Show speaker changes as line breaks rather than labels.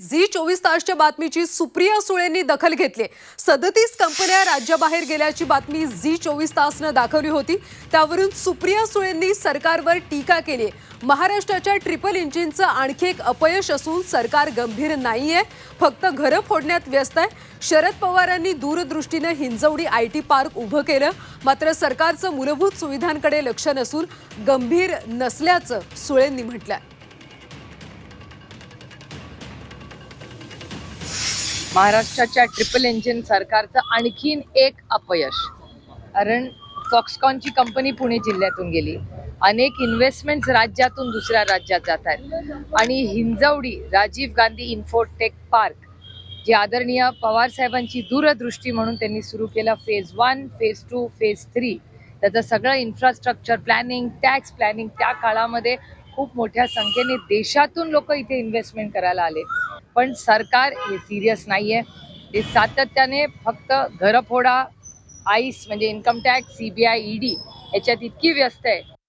Zee चोवीस तासच्या बातमीची सुप्रिया सुळेंनी दखल घेतली. सदतीस कंपन्या राज्याबाहेर गेल्याची बातमी झी चोवीस तासनं दाखवली होती. त्यावरून सुप्रिया सुळेंनी सरकारवर टीका केली महाराष्ट्राच्या ट्रिपल इंजिनचं आणखी एक अपयश असून सरकार गंभीर नाहीये. फक्त घरं फोडण्यात व्यस्त आहे. शरद पवारांनी दूरदृष्टीनं हिंजवडी आय टी पार्क उभं केलं. मात्र सरकारचं मूलभूत सुविधांकडे लक्ष नसून गंभीर नसल्याचं सुळेंनी म्हटलं
महाराष्ट्राच्या ट्रिपल इंजिन सरकारचं आणखीन एक अपयश. कारण फॉक्सकॉनची कंपनी पुणे जिल्ह्यातून गेली. अनेक इन्व्हेस्टमेंट्स राज्यातून दुसऱ्या राज्यात जात आहेत. आणि हिंजवडी राजीव गांधी इन्फोटेक पार्क जी आदरणीय पवार साहेबांची दूरदृष्टी म्हणून त्यांनी सुरू केलं phase one phase two phase three त्याचं सगळं इन्फ्रास्ट्रक्चर प्लॅनिंग टॅक्स प्लॅनिंग त्या काळामध्ये खूप मोठ्या संख्येने देशातून लोक इथे इन्व्हेस्टमेंट करायला आले. पण सरकार हे सिरियस नाही आहे ते सातत्याने फक्त घरफोडा आईस म्हणजे income tax C B I E D याच्यात इतकी व्यस्त आहे.